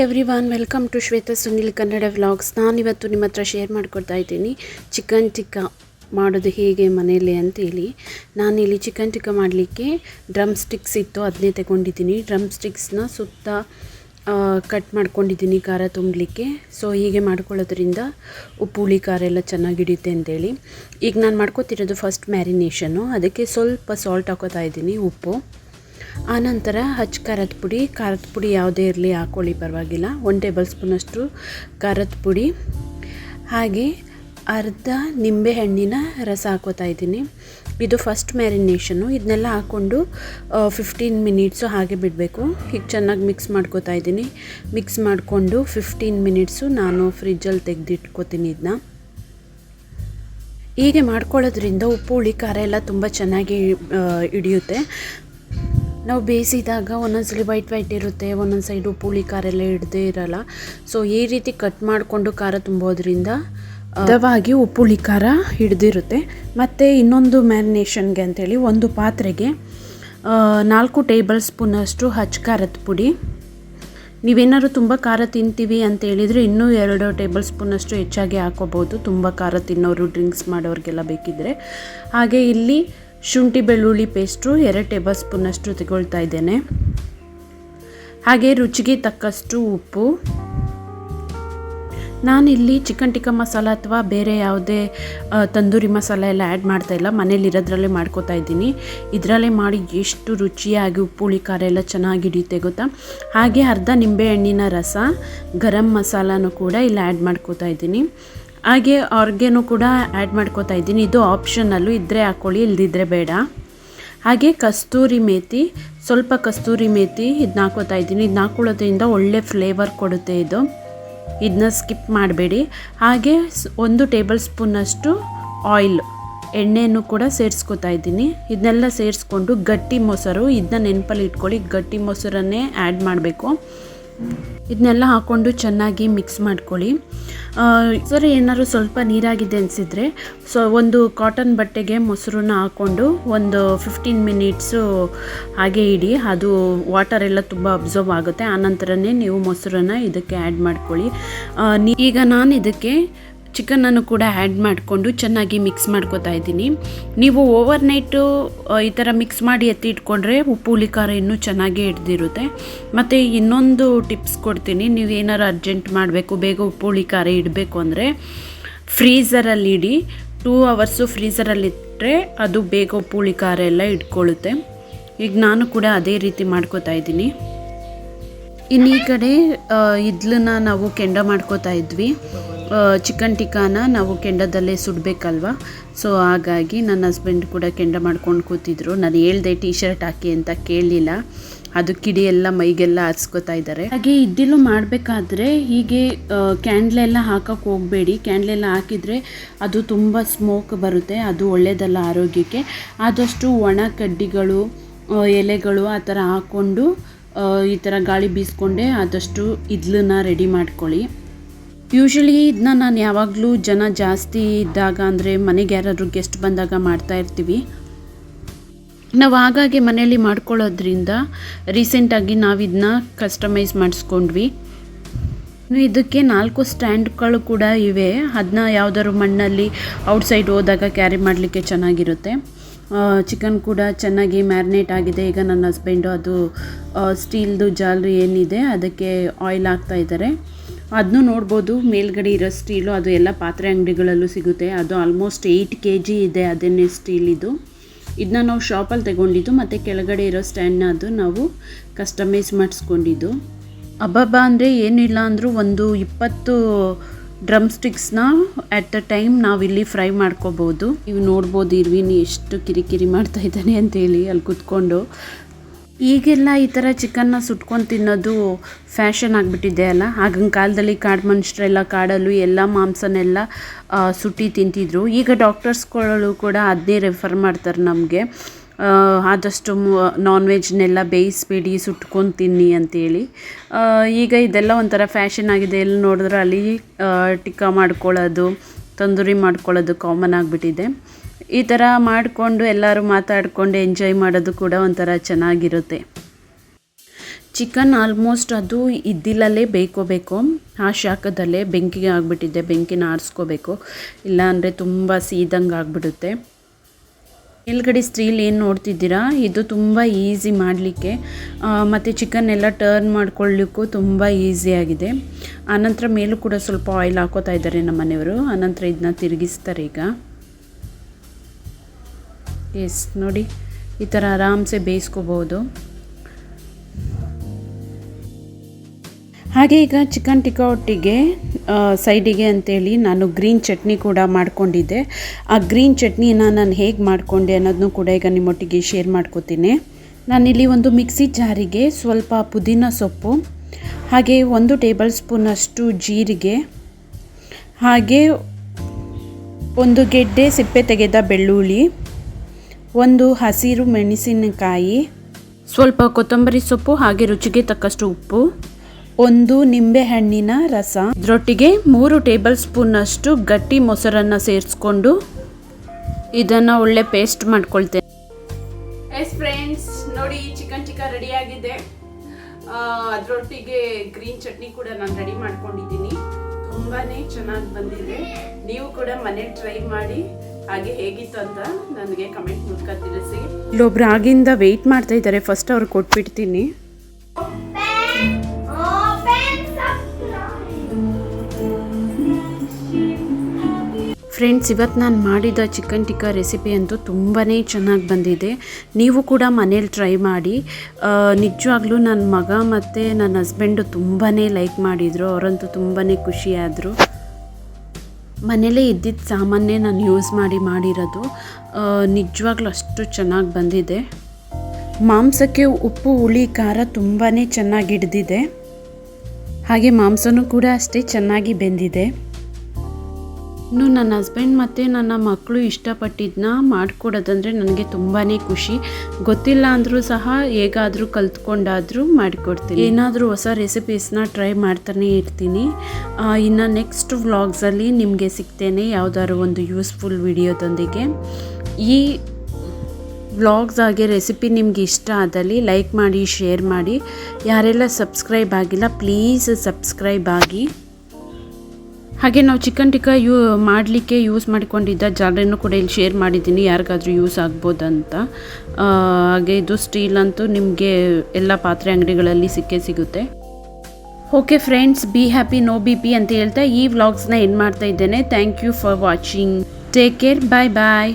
Everyone welcome to Shweta Sunil Kannada vlogs ನಾನಿವತ್ತು ನಿಮ್ಮ ಹತ್ರ ಶೇರ್ ಮಾಡ್ಕೊಡ್ತಾ ಇದ್ದೀನಿ. ಚಿಕನ್ ಟಿಕ್ಕ ಮಾಡೋದು ಹೇಗೆ ಮನೆಯಲ್ಲಿ ಅಂತೇಳಿ ನಾನಿಲ್ಲಿ ಚಿಕನ್ ಟಿಕ್ಕ ಮಾಡಲಿಕ್ಕೆ ಡ್ರಮ್ ಸ್ಟಿಕ್ಸ್ ಇತ್ತು ಅದನ್ನೇ ತಗೊಂಡಿದ್ದೀನಿ. ಡ್ರಮ್ ಸ್ಟಿಕ್ಸ್ನ ಸುತ್ತ ಕಟ್ ಮಾಡ್ಕೊಂಡಿದ್ದೀನಿ ಖಾರ ತುಂಬಲಿಕ್ಕೆ. ಸೊ ಹೀಗೆ ಮಾಡ್ಕೊಳ್ಳೋದ್ರಿಂದ ಉಪ್ಪು, ಹುಳಿ, ಖಾರ ಎಲ್ಲ ಚೆನ್ನಾಗಿ ಹಿಡಿಯುತ್ತೆ ಅಂತೇಳಿ ಈಗ ನಾನು ಮಾಡ್ಕೋತಿರೋದು ಫಸ್ಟ್ ಮ್ಯಾರಿನೇಷನು ಅದಕ್ಕೆ ಸ್ವಲ್ಪ ಸಾಲ್ಟ್ ಹಾಕೋತಾ ಇದ್ದೀನಿ, ಉಪ್ಪು. ಆನಂತರ ಹಚ್ಚ ಖಾರದ ಪುಡಿ ಖಾರದ ಪುಡಿ ಯಾವುದೇ ಇರಲಿ ಹಾಕ್ಕೊಳ್ಳಿ ಪರವಾಗಿಲ್ಲ. ಒನ್ ಟೇಬಲ್ ಸ್ಪೂನಷ್ಟು ಖಾರದ ಪುಡಿ. ಹಾಗೆ ಅರ್ಧ ನಿಂಬೆಹಣ್ಣಿನ ರಸ ಹಾಕೋತಾ ಇದ್ದೀನಿ. ಇದು ಫಸ್ಟ್ ಮ್ಯಾರಿನೇಷನು ಇದನ್ನೆಲ್ಲ ಹಾಕ್ಕೊಂಡು ಫಿಫ್ಟೀನ್ ಮಿನಿಟ್ಸು ಹಾಗೆ ಬಿಡಬೇಕು. ಹೀಗೆ ಚೆನ್ನಾಗಿ ಮಿಕ್ಸ್ ಮಾಡ್ಕೋತಾ ಇದ್ದೀನಿ. ಮಿಕ್ಸ್ ಮಾಡಿಕೊಂಡು ಫಿಫ್ಟೀನ್ ಮಿನಿಟ್ಸು ನಾನು ಫ್ರಿಜ್ಜಲ್ಲಿ ತೆಗೆದಿಟ್ಕೋತೀನಿ ಇದನ್ನ ಹೀಗೆ ಮಾಡ್ಕೊಳ್ಳೋದ್ರಿಂದ ಉಪ್ಪು, ಹುಳಿ, ಖಾರ ಎಲ್ಲ ತುಂಬ ಚೆನ್ನಾಗಿ ಹಿಡಿಯುತ್ತೆ. ನಾವು ಬೇಯಿಸಿದಾಗ ಒಂದೊಂದ್ಸಲಿ ವೈಟ್ ವೈಟ್ ಇರುತ್ತೆ, ಒಂದೊಂದು ಸೈಡು ಪುಳಿ ಖಾರ ಎಲ್ಲ ಹಿಡ್ದೇ ಇರಲ್ಲ. ಸೊ ಈ ರೀತಿ ಕಟ್ ಮಾಡಿಕೊಂಡು ಖಾರ ತುಂಬೋದ್ರಿಂದ ಅದವಾಗಿ ಉಪ್ಪುಳಿ ಖಾರ ಹಿಡ್ದಿರುತ್ತೆ. ಮತ್ತು ಇನ್ನೊಂದು ಮ್ಯಾರಿನೇಷನ್ಗೆ ಅಂತೇಳಿ ಒಂದು ಪಾತ್ರೆಗೆ ನಾಲ್ಕು ಟೇಬಲ್ ಸ್ಪೂನಷ್ಟು ಹಚ್ಚ ಖಾರದ ಪುಡಿ. ನೀವೇನಾದ್ರು ತುಂಬ ಖಾರ ತಿಂತೀವಿ ಅಂತ ಹೇಳಿದರೆ ಇನ್ನೂ ಎರಡು ಟೇಬಲ್ ಸ್ಪೂನಷ್ಟು ಹೆಚ್ಚಾಗಿ ಹಾಕೋಬೋದು ತುಂಬ ಖಾರ ತಿನ್ನೋರು ಡ್ರಿಂಕ್ಸ್ ಮಾಡೋರಿಗೆಲ್ಲ ಬೇಕಿದ್ದರೆ ಹಾಗೆ ಇಲ್ಲಿ ಶುಂಠಿ ಬೆಳ್ಳುಳ್ಳಿ ಪೇಸ್ಟು ಎರಡು ಟೇಬಲ್ ಸ್ಪೂನಷ್ಟು ತಗೊಳ್ತಾ ಇದ್ದೇನೆ. ಹಾಗೆ ರುಚಿಗೆ ತಕ್ಕಷ್ಟು ಉಪ್ಪು. ನಾನಿಲ್ಲಿ ಚಿಕನ್ ಟಿಕ್ಕ ಮಸಾಲ ಅಥವಾ ಬೇರೆ ಯಾವುದೇ ತಂದೂರಿ ಮಸಾಲ ಎಲ್ಲ ಆ್ಯಡ್ ಮಾಡ್ತಾ ಇಲ್ಲ. ಮನೇಲಿ ಇರೋದ್ರಲ್ಲೇ ಮಾಡ್ಕೋತಾ ಇದ್ದೀನಿ. ಇದರಲ್ಲೇ ಮಾಡಿ ಎಷ್ಟು ರುಚಿಯಾಗಿ ಉಪ್ಪು, ಹುಳಿ, ಖಾರ ಎಲ್ಲ ಚೆನ್ನಾಗಿ ಹಿಡಿಯುತ್ತೆ ಗೊತ್ತಾ? ಹಾಗೆ ಅರ್ಧ ನಿಂಬೆಹಣ್ಣಿನ ರಸ, ಗರಂ ಮಸಾಲನೂ ಕೂಡ ಇಲ್ಲಿ ಆ್ಯಡ್ ಮಾಡ್ಕೋತಾ ಇದ್ದೀನಿ. ಹಾಗೆ ಅವ್ರಿಗೇನು ಕೂಡ ಆ್ಯಡ್ ಮಾಡ್ಕೋತಾ ಇದ್ದೀನಿ. ಇದು ಆಪ್ಷನಲ್ಲು ಇದ್ದರೆ ಹಾಕ್ಕೊಳ್ಳಿ ಇಲ್ದಿದ್ರೆ ಬೇಡ. ಹಾಗೆ ಕಸ್ತೂರಿ ಮೇತಿ, ಸ್ವಲ್ಪ ಕಸ್ತೂರಿ ಮೇತಿ ಇದನ್ನ ಹಾಕೋತಾ ಇದ್ದೀನಿ. ಇದನ್ನ ಹಾಕೊಳ್ಳೋದ್ರಿಂದ ಒಳ್ಳೆ ಫ್ಲೇವರ್ ಕೊಡುತ್ತೆ ಇದು. ಇದನ್ನ ಸ್ಕಿಪ್ ಮಾಡಬೇಡಿ. ಹಾಗೆ ಒಂದು ಟೇಬಲ್ ಸ್ಪೂನಷ್ಟು ಆಯಿಲ್ ಎಣ್ಣೆಯನ್ನು ಕೂಡ ಸೇರಿಸ್ಕೊತಾ ಇದ್ದೀನಿ. ಇದನ್ನೆಲ್ಲ ಸೇರಿಸ್ಕೊಂಡು ಗಟ್ಟಿ ಮೊಸರು ಇದನ್ನ ನೆನಪಲ್ಲಿ ಇಟ್ಕೊಳ್ಳಿ, ಗಟ್ಟಿ ಮೊಸರನ್ನೇ ಆ್ಯಡ್ ಮಾಡಬೇಕು. ಇದನ್ನೆಲ್ಲ ಹಾಕ್ಕೊಂಡು ಚೆನ್ನಾಗಿ ಮಿಕ್ಸ್ ಮಾಡ್ಕೊಳ್ಳಿ. ಸರಿ, ಏನಾದ್ರು ಸ್ವಲ್ಪ ನೀರಾಗಿದೆ ಅನಿಸಿದ್ರೆ, ಸೊ ಒಂದು ಕಾಟನ್ ಬಟ್ಟೆಗೆ ಮೊಸರನ್ನ ಹಾಕ್ಕೊಂಡು ಒಂದು ಫಿಫ್ಟೀನ್ ಮಿನಿಟ್ಸು ಹಾಗೆ ಇಡಿ. ಅದು ವಾಟರ್ ಎಲ್ಲ ತುಂಬ ಅಬ್ಸರ್ವ್ ಆಗುತ್ತೆ. ಆನಂತರನೇ ನೀವು ಮೊಸರನ್ನ ಇದಕ್ಕೆ ಆ್ಯಡ್ ಮಾಡ್ಕೊಳ್ಳಿ. ಈಗ ನಾನು ಇದಕ್ಕೆ ಚಿಕನನ್ನು ಕೂಡ ಆ್ಯಡ್ ಮಾಡಿಕೊಂಡು ಚೆನ್ನಾಗಿ ಮಿಕ್ಸ್ ಮಾಡ್ಕೋತಾ ಇದ್ದೀನಿ. ನೀವು ಓವರ್ ನೈಟು ಈ ಥರ ಮಿಕ್ಸ್ ಮಾಡಿ ಎತ್ತಿ ಇಟ್ಕೊಂಡ್ರೆ ಉಪ್ಪು, ಹುಳಿ, ಖಾರ ಇನ್ನೂ ಚೆನ್ನಾಗೇ ಹಿಡ್ದಿರುತ್ತೆ. ಮತ್ತು ಇನ್ನೊಂದು ಟಿಪ್ಸ್ ಕೊಡ್ತೀನಿ. ನೀವು ಏನಾರು ಅರ್ಜೆಂಟ್ ಮಾಡಬೇಕು, ಬೇಗ ಉಪ್ಪು, ಹುಳಿ, ಖಾರ ಇಡಬೇಕು ಅಂದರೆ ಫ್ರೀಝರಲ್ಲಿ ಇಡಿ. ಟೂ ಅವರ್ಸು ಫ್ರೀಝರಲ್ಲಿ ಇಟ್ಟರೆ ಅದು ಬೇಗ ಉಪ್ಪು, ಹುಳಿ, ಖಾರ ಎಲ್ಲ ಇಟ್ಕೊಳ್ಳುತ್ತೆ. ಈಗ ನಾನು ಕೂಡ ಅದೇ ರೀತಿ ಮಾಡ್ಕೋತಾ ಇದ್ದೀನಿ. ಇನ್ನು ಈ ಕಡೆ ಇದ್ಲನ್ನ ನಾವು ಕೆಂಡ ಮಾಡ್ಕೋತಾ ಇದ್ವಿ. ಚಿಕನ್ ಟಿಕ್ಕಾನ ನಾವು ಕೆಂಡದಲ್ಲೇ ಸುಡಬೇಕಲ್ವ? ಸೊ ಹಾಗಾಗಿ ನನ್ನ ಹಸ್ಬೆಂಡ್ ಕೂಡ ಕೆಂಡ ಮಾಡ್ಕೊಂಡು ಕೂತಿದ್ರು. ನಾನು ಹೇಳ್ದೆ ಟೀ ಶರ್ಟ್ ಹಾಕಿ ಅಂತ ಕೇಳಲಿಲ್ಲ. ಅದು ಕಿಡಿ ಎಲ್ಲ ಮೈಗೆಲ್ಲ ಹರಿಸ್ಕೋತಾ ಇದ್ದಾರೆ. ಹಾಗೆ ಇದ್ದಿಲು ಮಾಡಬೇಕಾದ್ರೆ ಹೀಗೆ ಕ್ಯಾಂಡ್ಲೆಲ್ಲ ಹಾಕಕ್ಕೆ ಹೋಗಬೇಡಿ. ಕ್ಯಾಂಡ್ಲೆಲ್ಲ ಹಾಕಿದರೆ ಅದು ತುಂಬ ಸ್ಮೋಕ್ ಬರುತ್ತೆ. ಅದು ಒಳ್ಳೆಯದಲ್ಲ ಆರೋಗ್ಯಕ್ಕೆ. ಆದಷ್ಟು ಒಣ ಕಡ್ಡಿಗಳು ಎಲೆಗಳು ಆ ಥರ ಹಾಕ್ಕೊಂಡು ಈ ಥರ ಗಾಳಿ ಬೀಸ್ಕೊಂಡೆ ಆದಷ್ಟು ಇದ್ಲನ್ನ ರೆಡಿ ಮಾಡ್ಕೊಳ್ಳಿ. ಯೂಶ್ವಲಿ ಇದನ್ನ ನಾನು ಯಾವಾಗಲೂ ಜನ ಜಾಸ್ತಿ ಇದ್ದಾಗ ಅಂದರೆ ಮನೆಗೆ ಯಾರಾದರೂ ಗೆಸ್ಟ್ ಬಂದಾಗ ಮಾಡ್ತಾ ಇರ್ತೀವಿ. ನಾವು ಆಗಾಗ್ಗೆ ಮನೆಯಲ್ಲಿ ಮಾಡ್ಕೊಳ್ಳೋದ್ರಿಂದ ರೀಸೆಂಟಾಗಿ ನಾವು ಇದನ್ನ ಕಸ್ಟಮೈಸ್ ಮಾಡಿಸ್ಕೊಂಡ್ವಿ. ಇದಕ್ಕೆ ನಾಲ್ಕು ಸ್ಟ್ಯಾಂಡ್ಗಳು ಕೂಡ ಇವೆ. ಅದನ್ನ ಯಾವುದಾದ್ರು ಮಣ್ಣಲ್ಲಿ ಔಟ್ಸೈಡ್ ಹೋದಾಗ ಕ್ಯಾರಿ ಮಾಡಲಿಕ್ಕೆ ಚೆನ್ನಾಗಿರುತ್ತೆ. ಚಿಕನ್ ಕೂಡ ಚೆನ್ನಾಗಿ ಮ್ಯಾರಿನೇಟ್ ಆಗಿದೆ. ಈಗ ನನ್ನ ಹಸ್ಬೆಂಡು ಅದು ಸ್ಟೀಲ್ದು ಜಾಲರಿ ಏನಿದೆ, ಅದಕ್ಕೆ ಆಯಿಲ್ ಹಾಕ್ತಾ ಇದ್ದಾರೆ. ಅದನ್ನು ನೋಡ್ಬೋದು. ಮೇಲ್ಗಡೆ ಇರೋ ಸ್ಟೀಲು, ಅದು ಎಲ್ಲ ಪಾತ್ರೆ ಅಂಗಡಿಗಳಲ್ಲೂ ಸಿಗುತ್ತೆ. ಅದು ಆಲ್ಮೋಸ್ಟ್ ಏಯ್ಟ್ ಕೆ ಜಿ ಇದೆ ಅದನ್ನೇ ಸ್ಟೀಲ್ ಇದು. ಇದನ್ನ ನಾವು ಶಾಪಲ್ಲಿ ತಗೊಂಡಿದ್ದು, ಮತ್ತು ಕೆಳಗಡೆ ಇರೋ ಸ್ಟ್ಯಾಂಡ್ನ ಅದು ನಾವು ಕಸ್ಟಮೈಸ್ ಮಾಡಿಸ್ಕೊಂಡಿದ್ದು. ಅಬ್ಬಬ್ಬ, ಅಂದರೆ ಏನಿಲ್ಲ ಅಂದರೂ ಒಂದು ಇಪ್ಪತ್ತು ಡ್ರಮ್ ಸ್ಟಿಕ್ಸ್ನ ಅಟ್ ದ ಟೈಮ್ ನಾವಿಲ್ಲಿ ಫ್ರೈ ಮಾಡ್ಕೋಬೋದು. ನೀವು ನೋಡ್ಬೋದು ಇರ್ವಿನ್ ಎಷ್ಟು ಕಿರಿಕಿರಿ ಮಾಡ್ತಾ ಇದ್ದಾನೆ ಅಂತೇಳಿ ಅಲ್ಲಿ ಕುತ್ಕೊಂಡು. ಈಗೆಲ್ಲ ಈ ಥರ ಚಿಕನ್ನ ಸುಟ್ಕೊಂಡು ತಿನ್ನೋದು ಫ್ಯಾಷನ್ ಆಗಿಬಿಟ್ಟಿದೆ ಅಲ್ಲ? ಆಗಿನ ಕಾಲದಲ್ಲಿ ಕಾಡು ಮನುಷ್ಯರೆಲ್ಲ ಕಾಡಲ್ಲೂ ಎಲ್ಲ ಮಾಂಸನೆಲ್ಲ ಸುಟ್ಟಿ ತಿಂತಿದ್ರು. ಈಗ ಡಾಕ್ಟರ್ಸ್ಗಳು ಕೂಡ ಅದನ್ನೇ ರೆಫರ್ ಮಾಡ್ತಾರೆ ನಮಗೆ. ಆದಷ್ಟು ನಾನ್ ವೆಜ್ನೆಲ್ಲ ಬೇಯಿಸ್ಬೇಡಿ, ಸುಟ್ಕೊಂಡು ತಿನ್ನಿ ಅಂತೇಳಿ. ಈಗ ಇದೆಲ್ಲ ಒಂಥರ ಫ್ಯಾಷನ್ ಆಗಿದೆ. ಎಲ್ಲಿ ನೋಡಿದ್ರೆ ಅಲ್ಲಿ ಟಿಕ್ಕ ಮಾಡ್ಕೊಳ್ಳೋದು, ತಂದೂರಿ ಮಾಡ್ಕೊಳ್ಳೋದು ಕಾಮನ್ ಆಗಿಬಿಟ್ಟಿದೆ. ಈ ಥರ ಮಾಡಿಕೊಂಡು ಎಲ್ಲರೂ ಮಾತಾಡಿಕೊಂಡು ಎಂಜಾಯ್ ಮಾಡೋದು ಕೂಡ ಒಂಥರ ಚೆನ್ನಾಗಿರುತ್ತೆ. ಚಿಕನ್ ಆಲ್ಮೋಸ್ಟ್ ಅದು ಇದ್ದಿಲಲ್ಲೇ ಬೇಕೋಬೇಕು ಆ ಶಾಖದಲ್ಲೇ ಬೆಂಕಿಗೆ ಆಗಿಬಿಟ್ಟಿದ್ದೆ ಬೆಂಕಿನ ಆರಿಸ್ಕೋಬೇಕು. ಇಲ್ಲಾಂದರೆ ತುಂಬ ಸೀದಂಗೆ ಆಗಿಬಿಡುತ್ತೆ. ಮೇಲ್ಗಡೆ ಸ್ಟೀಲ್ ಏನು ನೋಡ್ತಿದ್ದೀರಾ? ಇದು ತುಂಬ ಈಸಿ ಮಾಡಲಿಕ್ಕೆ. ಮತ್ತು ಚಿಕನ್ ಎಲ್ಲ ಟರ್ನ್ ಮಾಡ್ಕೊಳ್ಳಿಕ್ಕೂ ತುಂಬ ಈಸಿಯಾಗಿದೆ ಆನಂತರ ಮೇಲೂ ಕೂಡ ಸ್ವಲ್ಪ ಆಯಿಲ್ ಹಾಕೋತಾ ಇದ್ದಾರೆ ನಮ್ಮ ಮನೆಯವರು ಆನಂತರ ಇದನ್ನ ತಿರುಗಿಸ್ತಾರೆ ಈಗ. ಎಸ್ ನೋಡಿ, ಈ ಥರ ಆರಾಮ್ಸೆ ಬೇಯಿಸ್ಕೋಬೋದು. ಹಾಗೆ ಈಗ ಚಿಕನ್ ಟಿಕ್ಕಾ ಒಟ್ಟಿಗೆ ಸೈಡಿಗೆ ಅಂತೇಳಿ ನಾನು ಗ್ರೀನ್ ಚಟ್ನಿ ಕೂಡ ಮಾಡ್ಕೊಂಡಿದ್ದೆ. ಆ ಗ್ರೀನ್ ಚಟ್ನಿನ ನಾನು ಹೇಗೆ ಮಾಡಿಕೊಂಡೆ ಅನ್ನೋದನ್ನು ಕೂಡ ಈಗ ನಿಮ್ಮೊಟ್ಟಿಗೆ ಶೇರ್ ಮಾಡ್ಕೋತೀನಿ. ನಾನಿಲ್ಲಿ ಒಂದು ಮಿಕ್ಸಿ ಜಾರಿಗೆ ಸ್ವಲ್ಪ ಪುದೀನ ಸೊಪ್ಪು, ಹಾಗೆ ಒಂದು ಟೇಬಲ್ ಸ್ಪೂನಷ್ಟು ಜೀರಿಗೆ, ಹಾಗೆ ಒಂದು ಗೆಡ್ಡೆ ಸಿಪ್ಪೆ ತೆಗೆದ ಬೆಳ್ಳುಳ್ಳಿ ಒಂದು ಹಸಿರು ಮೆಣಸಿನಕಾಯಿ ಸ್ವಲ್ಪ ಕೊತ್ತಂಬರಿ ಸೊಪ್ಪು ಹಾಗೆ ರುಚಿಗೆ ತಕ್ಕಷ್ಟು ಉಪ್ಪು ಒಂದು ನಿಂಬೆಹಣ್ಣಿನ ರಸ ಇದರೊಟ್ಟಿಗೆ ಮೂರು ಟೇಬಲ್ ಸ್ಪೂನಷ್ಟು ಗಟ್ಟಿ ಮೊಸರನ್ನು ಸೇರಿಸ್ಕೊಂಡು ಇದನ್ನು ಒಳ್ಳೆ ಪೇಸ್ಟ್ ಮಾಡ್ಕೊಳ್ತೇನೆ. ಎಸ್ ಫ್ರೆಂಡ್ಸ್ ನೋಡಿ ಚಿಕನ್ ಚಿಕನ್ ರೆಡಿ ಆಗಿದೆ ಅದರೊಟ್ಟಿಗೆ ಗ್ರೀನ್ ಚಟ್ನಿ ಕೂಡ ನಾನು ರೆಡಿ ಮಾಡ್ಕೊಂಡಿದ್ದೀನಿ. ತುಂಬಾ ಚೆನ್ನಾಗಿ ಬಂದಿದೆ. ನೀವು ಕೂಡ ಮನೇಲಿ ಟ್ರೈ ಮಾಡಿ. ಹಾಗೆ ಹೇಗಿತ್ತು ಅಂತ ನನಗೆ ಕಮೆಂಟ್ ಮೂಲಕ ತಿಳಿಸಿ. ಇಲ್ಲೊಬ್ರು ಆಗಿಂದ ವೆಯ್ಟ್ ಮಾಡ್ತಾ ಇದ್ದಾರೆ. ಫಸ್ಟ್ ಅವ್ರು ಕೊಟ್ಬಿಡ್ತೀನಿ. ಫ್ರೆಂಡ್ಸ್ ಇವತ್ತು ನಾನು ಮಾಡಿದ ಚಿಕನ್ ಟಿಕ್ಕಾ ರೆಸಿಪಿ ಅಂತೂ ತುಂಬಾ ಚೆನ್ನಾಗಿ ಬಂದಿದೆ. ನೀವು ಕೂಡ ಮನೇಲಿ ಟ್ರೈ ಮಾಡಿ. ನಿಜವಾಗ್ಲೂ ನನ್ನ ಮಗ ಮತ್ತು ನನ್ನ ಹಸ್ಬೆಂಡು ತುಂಬಾ ಲೈಕ್ ಮಾಡಿದರು. ಅವರಂತೂ ತುಂಬಾ ಖುಷಿಯಾದರು. ಮನೇಲೇ ಇದ್ದಿದ್ದ ಸಾಮಾನ್ಯ ನಾನು ಯೂಸ್ ಮಾಡಿ ಮಾಡಿರೋದು. ನಿಜವಾಗ್ಲೂ ಅಷ್ಟು ಚೆನ್ನಾಗಿ ಬಂದಿದೆ. ಮಾಂಸಕ್ಕೆ ಉಪ್ಪು, ಹುಳಿ, ಖಾರ ತುಂಬಾ ಚೆನ್ನಾಗಿ ಹಿಡ್ದಿದೆ. ಹಾಗೆ ಮಾಂಸನೂ ಕೂಡ ಅಷ್ಟೇ ಚೆನ್ನಾಗಿ ಬೆಂದಿದೆ. ಇನ್ನು ನನ್ನ ಹಸ್ಬೆಂಡ್ ಮತ್ತು ನನ್ನ ಮಕ್ಕಳು ಇಷ್ಟಪಟ್ಟಿದ್ದನ್ನ ಮಾಡಿಕೊಡೋದಂದರೆ ನನಗೆ ತುಂಬಾ ಖುಷಿ. ಗೊತ್ತಿಲ್ಲ ಅಂದರೂ ಸಹ ಹೇಗಾದರೂ ಕಲ್ತ್ಕೊಂಡಾದರೂ ಮಾಡಿಕೊಡ್ತೀನಿ. ಏನಾದರೂ ಹೊಸ ರೆಸಿಪೀಸ್ನ ಟ್ರೈ ಮಾಡ್ತಾನೆ ಇರ್ತೀನಿ. ಇನ್ನು ನೆಕ್ಸ್ಟ್ ವ್ಲಾಗ್ಸಲ್ಲಿ ನಿಮಗೆ ಸಿಗ್ತೇನೆ ಯಾವುದಾದ್ರು ಒಂದು ಯೂಸ್ಫುಲ್ ವಿಡಿಯೋದೊಂದಿಗೆ ಈ ವ್ಲಾಗ್ಸ್ ಹಾಗೆ ರೆಸಿಪಿ ನಿಮ್ಗೆ ಇಷ್ಟ ಆದಲ್ಲಿ ಲೈಕ್ ಮಾಡಿ ಶೇರ್ ಮಾಡಿ. ಯಾರೆಲ್ಲ ಸಬ್ಸ್ಕ್ರೈಬ್ ಆಗಿಲ್ಲ ಪ್ಲೀಸ್ ಸಬ್ಸ್ಕ್ರೈಬ್ ಆಗಿ. ಹಾಗೆ ನಾವು ಚಿಕನ್ ಟಿಕ್ಕ ಯೂ, ಮಾಡಲಿಕ್ಕೆ ಯೂಸ್ ಮಾಡಿಕೊಂಡಿದ್ದ ಜಾಲರಿನೂ ಕೂಡ ಇಲ್ಲಿ ಶೇರ್ ಮಾಡಿದ್ದೀನಿ, ಯಾರಿಗಾದರೂ ಯೂಸ್ ಆಗ್ಬೋದಂತ. ಹಾಗೆ ಇದು ಸ್ಟೀಲ್ ಅಂತೂ ನಿಮಗೆ ಎಲ್ಲ ಪಾತ್ರೆ ಅಂಗಡಿಗಳಲ್ಲಿ ಸಿಕ್ಕೇ ಸಿಗುತ್ತೆ. Okay friends be happy no B P ಅಂತ ಹೇಳ್ತಾ ಈ ವ್ಲಾಗ್ಸ್ನ ಎಂಡ್ ಮಾಡ್ತಾ ಇದ್ದೇನೆ. Thank you for watching take care bye bye